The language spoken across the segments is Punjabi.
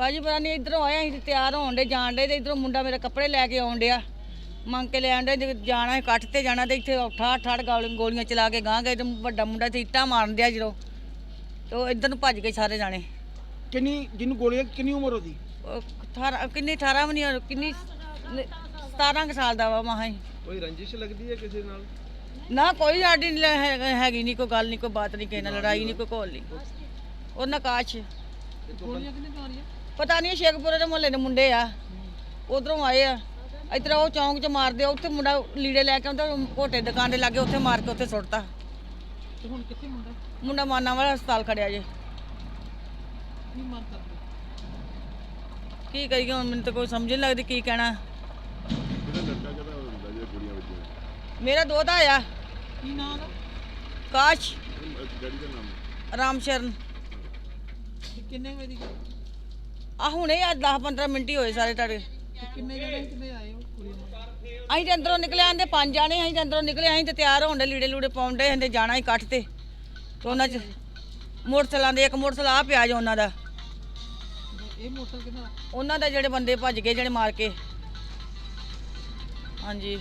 ਭਾਜੀ ਪਤਾ ਨਹੀਂ ਇਧਰੋਂ ਆਏ ਅਸੀਂ ਤੇ ਤਿਆਰ ਹੋਣ ਦੇ ਜਾਣ ਦੇ ਤੇ ਇਧਰੋਂ ਮੁੰਡਾ ਮੇਰਾ ਕੱਪੜੇ ਲੈ ਕੇ ਆਉਣ ਡਿਆ। ਮੰਗ ਕੇ ਲੈ ਆਉਂਦੇ ਜੇ ਜਾਣਾ ਹੈ ਕੱਟ ਤੇ ਜਾਣਾ ਤੇ ਇੱਥੇ ਠਾੜ ਠਾੜ ਗੋਲੀ- ਗੋਲੀਆਂ ਚਲਾ ਕੇ ਗਾਂ ਗਏ ਤੇ ਵੱਡਾ ਮੁੰਡਾ ਤੇ ਇੱਟਾਂ ਮਾਰਨ ਡਿਆ ਜਦੋਂ। ਤੇ ਉਹ ਇੱਧਰ ਨੂੰ ਭੱਜ ਗਏ ਸਾਰੇ ਜਾਣੇ। ਕਿੰਨੀ ਜਿਹਨੂੰ ਗੋਲੀਆਂ ਕਿੰਨੀ ਉਮਰ ਉਹਦੀ? ਉਹ 18 ਕਿੰਨੀ 18 ਵੀ ਨਹੀਂ ਕਿੰਨੀ 17 ਕੁ ਸਾਲ ਦਾ ਵਾ ਮਹਾਂ ਹੀ ਕੋਈ ਰੰਜਿਸ਼ ਲੱਗਦੀ ਹੈ ਕਿਸੇ ਨਾਲ? ਨਾ ਕੋਈ ਸਾਡੀ ਨੀ ਹੈ- ਹੈਗੀ ਨਹੀਂ ਕੋਈ ਗੱਲ ਨਹੀਂ ਕੋਈ ਬਾਤ ਨਹੀਂ ਕਿਸੇ ਨਾਲ ਲੜਾਈ ਨਹੀਂ ਕੋਈ ਘੋਲ ਨਹੀਂ ਉਹ ਨਕਾਸ਼। ਗੋਲੀਆਂ ਕਿੰਨੇ ਜਾ ਰਹੀਆਂ? ਪਤਾ ਨਹੀਂ ਸ਼ੇਖਪੁਰੇ ਦੇ ਮੁਹੱਲੇ ਦੇ ਮੁੰਡੇ ਆ। ਉਧਰੋਂ ਆਏ ਆ। ਇਧਰ ਉਹ ਚੌਂਕ 'ਚ ਮਾਰਦੇ ਆ। ਉੱਥੇ ਮੁੰਡਾ ਲੀੜੇ ਲੈ ਕੇ ਆਉਂਦਾ ਘੋਟੇ ਦੁਕਾਨ ਦੇ ਲਾਗੇ ਉੱਥੇ ਮਾਰ ਕੇ ਉੱਥੇ ਸੁੱਟਤਾ। ਤੇ ਹੁਣ ਕਿੱਥੇ ਮੁੰਡਾ? ਮੁੰਡਾ ਮਾਨਾ ਵਾਲਾ ਹਸਪਤਾਲ ਖੜਿਆ ਜੇ। ਕੀ ਮੰਗ ਕਰਦੇ? ਕੀ ਕਰੀਏ ਹੁਣ ਮੈਨੂੰ ਤਾਂ ਕੋਈ ਸਮਝ ਨਹੀਂ ਲੱਗਦੀ ਕੀ ਕਹਿਣਾ। ਮੇਰਾ ਦੋਤਾ ਆ। ਕੀ ਨਾਮ ਦਾ ਕਾਸ਼। ਰਾਮ ਸ਼ਰਨ ਤੇ ਕਿੰਨੇ ਵਜੇ ਦੀ ਗੱਲ? ਆ ਹੁਣੇ ਆ 10 15 ਮਿੰਟ ਹੀ ਹੋਏ ਸਾਰੇ ਤੁਹਾਡੇ। ਕਿੰਨੇ ਤੇ ਅੰਦਰੋਂ ਨਿਕਲੇ, ਆਂਦੇ ਪੰਜ ਜਾਣੇ, ਅਸੀਂ ਤੇ ਅੰਦਰੋਂ ਨਿਕਲੇ, ਅਸੀਂ ਤੇ ਤਿਆਰ ਹੋਣ ਦੇ ਲੀੜੇ ਲੂੜੇ ਪਾਉਣ ਦੇ ਹੰਦੇ ਜਾਣਾ ਹੀ ਤੇ। ਉਹਨਾਂ ਚ ਮੋਟਰਸਾਈਕਲਾਂ ਦੇ, ਇੱਕ ਮੋਟਰਸਾਈਕਲ ਆ ਪਿਆ ਜੋ ਉਹਨਾਂ ਦਾ। ਇਹ ਮੋਟਰ ਕਿਹਨਾਂ ਉਹਨਾਂ ਦਾ ਜਿਹੜੇ ਬੰਦੇ ਭੱਜ ਗਏ, ਜਿਹੜੇ ਮਾਰ ਕੇ। ਹਾਂਜੀ।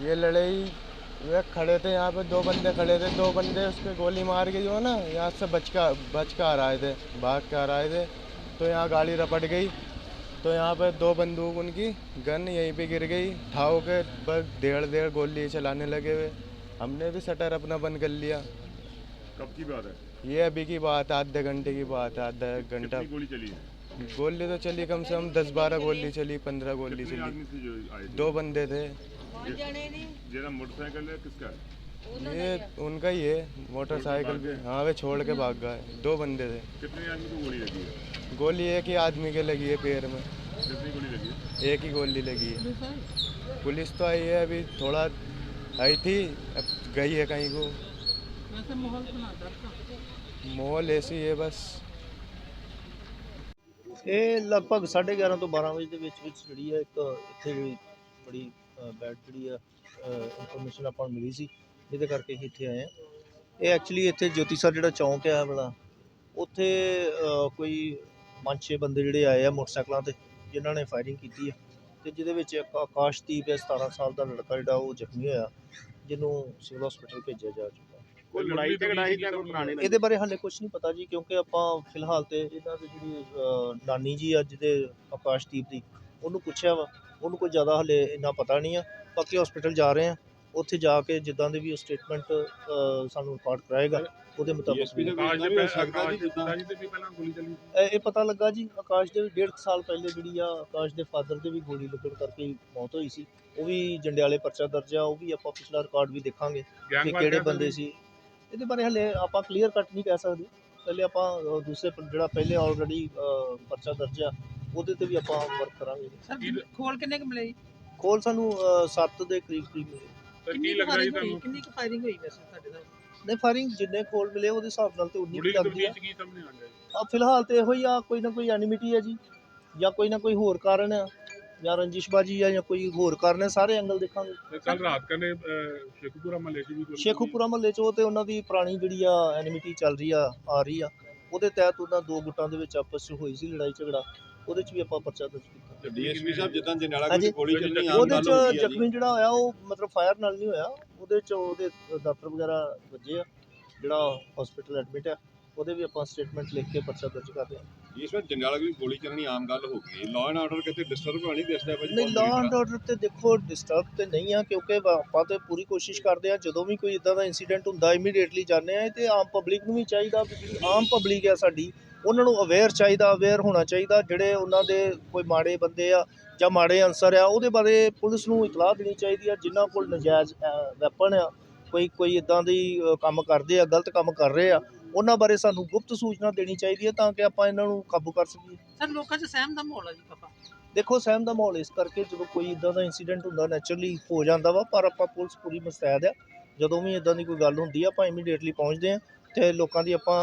ਇਹ ਲੜਾਈ वे खड़े थे यहाँ पे दो बंदे खड़े थे। दो बंदे उसके गोली मार के जो है ना यहाँ से बच का बच कर आ रहे थे भाग कर आ रहे थे। तो यहाँ गाड़ी रपट गई। तो यहाँ पे दो बंदूक उनकी गन यहीं पे गिर गई। ठाव के बस डेढ़ डेढ़ गोली चलाने लगे हुए। हमने भी शटर अपना बंद कर लिया। कब की बात है? ये अभी की बात है आधे घंटे की बात है आधा घंटा। गोली चली है? गोली तो चली कम से कम दस बारह गोली चली पंद्रह गोली चली। दो बंदे थे। दो बंदे थे जेरा मोटरसाइकिल है किसका है ये उनका ही है मोटरसाइकिल भी हाँ वे छोड़ के भाग गए दो बंदे थे कितने आदमी को गोली लगी है गोली एक ही आदमी के लगी है पैर में कितनी गोली लगी है एक ही गोली लगी है ਪੁਲਿਸ ਆਈ पुलिस तो आई है अभी थोड़ा आई थी अब गई है कहीं को ਵੈਸੇ ਮਾਹੌਲ ਬਣਾ ਡਰ माहौल ऐसी है बस ਇਹ ਲਗਭਗ 11:30 ਤੋਂ 12 ਵਜੇ ਦੇ ਵਿੱਚ ਵਿੱਚ ਜਿਹੜੀ ਹੈ ਇੱਕ ਇੱਥੇ ਜਿਹੜੀ ਬੜੀ ਬੈਡ ਜਿਹੜੀ ਆ ਇਨਫੋਰਮੇਸ਼ਨ ਆਪਾਂ ਨੂੰ ਮਿਲੀ ਸੀ ਜਿਹਦੇ ਕਰਕੇ ਅਸੀਂ ਇੱਥੇ ਆਏ ਆ ਇਹ ਐਕਚੁਅਲੀ ਇੱਥੇ ਜੋਤੀ ਸਰ ਜਿਹੜਾ ਚੌਂਕ ਆ ਵਾਲਾ ਉੱਥੇ ਕੋਈ ਪੰਜ ਛੇ ਬੰਦੇ ਜਿਹੜੇ ਆਏ ਆ ਮੋਟਰਸਾਈਕਲਾਂ ਤੇ ਜਿਨ੍ਹਾਂ ਨੇ ਫਾਇਰਿੰਗ ਕੀਤੀ ਹੈ ਤੇ ਜਿਹਦੇ ਵਿੱਚ ਇੱਕ ਆਕਾਸ਼ਦੀਪ ਹੈ 17 ਸਾਲ ਦਾ ਲੜਕਾ ਜਿਹੜਾ ਉਹ ਜ਼ਖਮੀ ਹੋਇਆ ਜਿਹਨੂੰ ਸਿਵਲ ਹਸਪੀਟਲ ਭੇਜਿਆ ਜਾ ਚੁੱਕਾ। ਕੋਈ ਲੜਾਈ ਝਗੜਾ ਹੀ ਜਾਂ ਕੋਈ ਪੁਰਾਣੇ ਇਹਦੇ ਬਾਰੇ ਹਾਲੇ ਕੁਝ ਨਹੀਂ ਪਤਾ ਜੀ ਕਿਉਂਕਿ ਆਪਾਂ ਫਿਲਹਾਲ ਤੇ ਇਹਨਾਂ ਦੇ ਜਿਹੜੀ ਨਾਨੀ ਜੀ ਅੱਜ ਦੇ ਆਕਾਸ਼ਦੀਪ ਦੀ ਉਹਨੂੰ ਪੁੱਛਿਆ ਵਾ। ਉਹਨੂੰ ਕੋਈ ਜ਼ਿਆਦਾ ਹਾਲੇ ਇੰਨਾ ਪਤਾ ਨਹੀਂ ਆ। ਬਾਕੀ ਹੋਸਪਿਟਲ ਜਾ ਰਹੇ ਹਾਂ ਉੱਥੇ ਜਾ ਕੇ ਜਿੱਦਾਂ ਦੇ ਵੀ ਉਹ ਸਟੇਟਮੈਂਟ ਸਾਨੂੰ ਰਿਕਾਰਡ ਕਰਾਏਗਾ ਉਹਦੇ ਮੁਤਾਬਕ ਇਹ ਪਤਾ ਲੱਗਾ ਜੀ ਆਕਾਸ਼ ਦੇ ਡੇਢ ਸਾਲ ਪਹਿਲੇ ਜਿਹੜੀ ਆ ਆਕਾਸ਼ ਦੇ ਫਾਦਰ ਦੇ ਵੀ ਗੋਲੀ ਲੱਗਣ ਕਰਕੇ ਮੌਤ ਹੋਈ ਸੀ। ਉਹ ਵੀ ਜੰਡਿਆਲੇ ਪਰਚਾ ਦਰਜ ਆ ਉਹ ਵੀ ਆਪਾਂ ਪਿਛਲਾ ਰਿਕਾਰਡ ਵੀ ਦੇਖਾਂਗੇ ਕਿ ਕਿਹੜੇ ਬੰਦੇ ਸੀ? ਇਹਦੇ ਬਾਰੇ ਹਲੇ ਆਪਾਂ ਕਲੀਅਰ ਕੱਟ ਨਹੀਂ ਕਹਿ ਸਕਦੇ। ਪਹਿਲੇ ਆਪਾਂ ਦੂਸਰੇ ਜਿਹੜਾ ਪਹਿਲੇ ਆਲਰੇਡੀ ਪਰਚਾ ਦਰਜ ਆ ਉਹਦੇ ਤੇ ਵੀ ਆਪਾਂ ਵਰਕ ਕਰਾਂਗੇ। ਸਰ ਖੋਲ ਕਿੰਨੇ ਕੁ ਮਿਲੇ ਜੀ? ਕੋਲ ਸਾਨੂੰ 7 ਦੇ ਕਰੀਬ ਕਰੀਬ ਮਿਲੇ। ਕਿੰਨੀ ਕੁ ਕਿੰਨੀ ਫਾਇਰਿੰਗ ਹੋਈ? ਵੈਸੇ ਤੁਹਾਡੇ ਨਾਲ? ਨਹੀਂ ਫਾਇਰਿੰਗ ਜਿੰਨੇ ਕੋਲ ਮਿਲੇ ਉਹਦੇ ਹਿਸਾਬ ਨਾਲ ਤੇ ਉਨੀ ਕੁ ਲੱਗਦੀ ਆ। ਕੀ ਸਾਹਮਣੇ ਆ ਗਿਆ ਆ ਫਿਲਹਾਲ ਤੇ ਇਹੋ ਹੀ ਆ ਕੋਈ ਨਾ ਕੋਈ ਐਨਿਮਿਟੀ ਆ ਜੀ ਜਾਂ ਕੋਈ ਨਾ ਕੋਈ ਹੋਰ ਕਾਰਨ ਆ ਜਾਂ ਰੰਜਿਸ਼ਬਾਜੀ ਆ ਜਾਂ ਕੋਈ ਹੋਰ ਕਾਰਨ ਹੈ ਸਾਰੇ ਐਂਗਲ ਦੇਖਾਂਗੇ। ਕੱਲ ਰਾਤ ਕਨੇ ਸ਼ੇਖੂਪੁਰਾ ਮਹੱਲੇ 'ਚ ਵੀ ਸ਼ੇਖੂਪੁਰਾ ਮਹੱਲੇ 'ਚ ਉਹ ਤੇ ਉਹਨਾਂ ਦੀ ਪੁਰਾਣੀ ਜਿਹੜੀ ਆ ਐਨਿਮਿਟੀ ਚੱਲ ਰਹੀ ਆ ਆ ਰਹੀ ਆ। ਉਹਦੇ ਤਹਿਤ ਉਹਨਾਂ ਦੋ ਗੁੱਟਾਂ ਦੇ ਵਿੱਚ ਆਪਸ 'ਚ ਹੋਈ ਸੀ ਲੜਾਈ ਝਗੜਾ ਉਹਦੇ 'ਚ ਵੀ ਆਪਾਂ ਪਰਚਾ ਦਰਜ ਕੀਤਾ। ਡੀਐਸਪੀ ਸਾਹਿਬ ਜਿੱਦਾਂ ਜਨਾਲਾ ਹਾਂਜੀ। ਗੋਲੀ ਚੱਲਣੀ ਆਮ ਉਹਦੇ ਗੱਲ ਹੋ ਜ਼ਖਮੀ ਜਿਹੜਾ ਹੋਇਆ ਉਹ ਮਤਲਬ ਫਾਇਰ ਨਾਲ ਨਹੀਂ ਹੋਇਆ ਉਹਦੇ 'ਚ ਉਹਦੇ ਡਾਕਟਰ ਵਗੈਰਾ ਵੱਜੇ ਆ ਜਿਹੜਾ ਹਸਪੀਟਲ ਐਡਮਿਟ ਆ ਉਹਦੇ ਵੀ ਆਪਾਂ ਸਟੇਟਮੈਂਟ ਲਿਖ ਕੇ ਪਰਚਾ ਦਰਜ ਕਰਦੇ ਆ ਇਸ ਵਿੱਚ ਜਨਾਲਾ ਦੀ ਗੋਲੀ ਚੱਲਣੀ ਆਮ ਗੱਲ ਹੋ ਗਈ। ਲਾਅ ਐਂਡ ਆਰਡਰ ਕਿਤੇ ਡਿਸਟਰਬ ਹੋਣੀ ਦਿਸਦਾ ਭਾਜੀ? ਨਹੀਂ ਲਾਅ ਐਂਡ ਆਰਡਰ ਤੇ ਦੇਖੋ ਡਿਸਟਰਬ ਤੇ ਨਹੀਂ ਆ ਕਿਉਂਕਿ ਵਾ- ਆਪਾਂ ਤੇ ਪੂਰੀ ਕੋਸ਼ਿਸ਼ ਕਰਦੇ ਆ ਜਦੋਂ ਵੀ ਕੋਈ ਇਦਾਂ ਦਾ ਇਨਸੀਡੈਂਟ ਹੁੰਦਾ ਇਮੀਡੀਏਟਲੀ ਜਾਂਦੇ ਆ ਤੇ ਆਮ ਪਬਲਿਕ ਨੂੰ ਵੀ ਚਾਹੀਦਾ ਵੀ ਜਿਹੜੀ ਆਮ ਪਬਲਿਕ ਆ ਸਾਡੀ ਉਹਨਾਂ ਨੂੰ ਅਵੇਅਰ ਚਾਹੀਦਾ ਅਵੇਅਰ ਹੋਣਾ ਚਾਹੀਦਾ ਜਿਹੜੇ ਉਹਨਾਂ ਦੇ ਕੋਈ ਮਾੜੇ ਬੰਦੇ ਆ ਜਾਂ ਮਾੜੇ ਅਨਸਰ ਆ ਉਹਦੇ ਬਾਰੇ ਪੁਲਿਸ ਨੂੰ ਇਤਲਾਹ ਦੇਣੀ ਚਾਹੀਦੀ ਆ ਜਿਨ੍ਹਾਂ ਕੋਲ ਨਜਾਇਜ਼ ਵੈਪਨ ਆ ਕੋਈ ਕੋਈ ਇਦਾਂ ਦੀ ਕੰਮ ਕਰਦੇ ਆ ਗਲਤ ਕੰਮ ਕਰ ਰਹੇ ਆ ਉਹਨਾਂ ਬਾਰੇ ਸਾਨੂੰ ਗੁਪਤ ਸੂਚਨਾ ਦੇਣੀ ਚਾਹੀਦੀ ਹੈ ਤਾਂ ਕਿ ਆਪਾਂ ਇਹਨਾਂ ਨੂੰ ਕਾਬੂ ਕਰ ਸਕੀਏ। ਸਰ ਲੋਕਾਂ 'ਚ ਸਹਿਮ ਦਾ ਮਾਹੌਲ ਆ ਜੀ ਕਾਫਾ ਦੇਖੋ ਸਹਿਮ ਦਾ ਮਾਹੌਲ ਇਸ ਕਰਕੇ ਜਦੋਂ ਕੋਈ ਇਦਾਂ ਦਾ ਇਨਸੀਡੈਂਟ ਹੁੰਦਾ ਨੈਚੁਰਲੀ ਹੋ ਜਾਂਦਾ ਵਾ ਪਰ ਆਪਾਂ ਪੁਲਿਸ ਪੂਰੀ ਮੁਸਤੈਦ ਆ। ਜਦੋਂ ਵੀ ਇਦਾਂ ਦੀ ਕੋਈ ਗੱਲ ਹੁੰਦੀ ਆ ਆਪਾਂ ਇਮੀਡੀਏਟਲੀ ਪਹੁੰਚਦੇ ਆ ਤੇ ਲੋਕਾਂ ਦੀ ਆਪਾਂ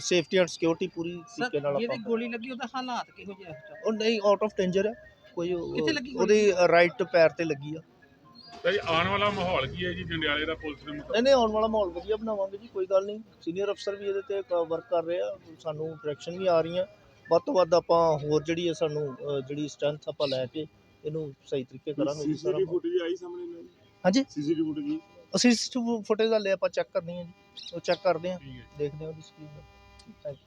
ਸੇਫਟੀ ਐਂਡ ਸਿਕਿਉਰਿਟੀ ਪੂਰੀ ਤਰੀਕੇ ਨਾਲ ਆਪਾਂ ਗੋਲੀ ਲੱਗੀ ਉਹਦਾ ਹਾਲਾਤ ਕਿਹੋ ਜਿਹਾ ਹੈ ਉਹ ਨਹੀਂ ਆਊਟ ਆਫ ਡੇਂਜਰ ਆ। ਕੋਈ? ਉਹਦੀ ਰਾਈਟ ਪੈਰ ਤੇ ਲੱਗੀ ਆ। ਤਾਂ ਜੀ ਆਉਣ ਵਾਲਾ ਮਾਹੌਲ ਕੀ ਹੈ ਜੀ ਜੰਡਿਆਲੇ ਦਾ ਪੁਲਿਸ ਦੇ ਮੁਤਾਬਕ? ਨਹੀਂ ਨਹੀਂ ਆਉਣ ਵਾਲਾ ਮਾਹੌਲ ਵਧੀਆ ਬਣਾਵਾਂਗੇ ਜੀ ਕੋਈ ਗੱਲ ਨਹੀਂ। ਸੀਨੀਅਰ ਅਫਸਰ ਵੀ ਇਹਦੇ ਤੇ ਵਰਕ ਕਰ ਰਹੇ ਆ ਸਾਨੂੰ ਡਾਇਰੈਕਸ਼ਨ ਵੀ ਆ ਰਹੀਆਂ। ਵੱਧ ਤੋਂ ਵੱਧ ਆਪਾਂ ਹੋਰ ਜਿਹੜੀ ਹੈ ਸਾਨੂੰ ਅ, ਜਿਹੜੀ ਸਟਰੈਂਥ ਆਪਾਂ ਲੈ ਕੇ ਇਹਨੂੰ ਸਹੀ ਤਰੀਕੇ ਕਰਾਂਗੇ ਜੀ ਸਾਰਾ ਸੀਸੀਟੀਵੀ ਫੁਟੇਜ ਆਈ ਸਾਹਮਣੇ ਨਾਲ ਹਾਂਜੀ? ਸੀਸੀਟੀਵੀ ਫੁਟੇਜ ਅਸੀਂ ਫੁਟੇਜ ਦਾ ਲੈ ਆਪਾਂ ਚੈੱਕ ਕਰਨੀ ਹੈ ਜੀ। ਉਹ ਚੈੱਕ ਕਰਦੇ ਠੀਕ ਹੈ ਦੇਖਦੇ ਹਾਂ ਉਹਦੀ ਸਕਰੀਨ ਥੈਂਕ ਯੂ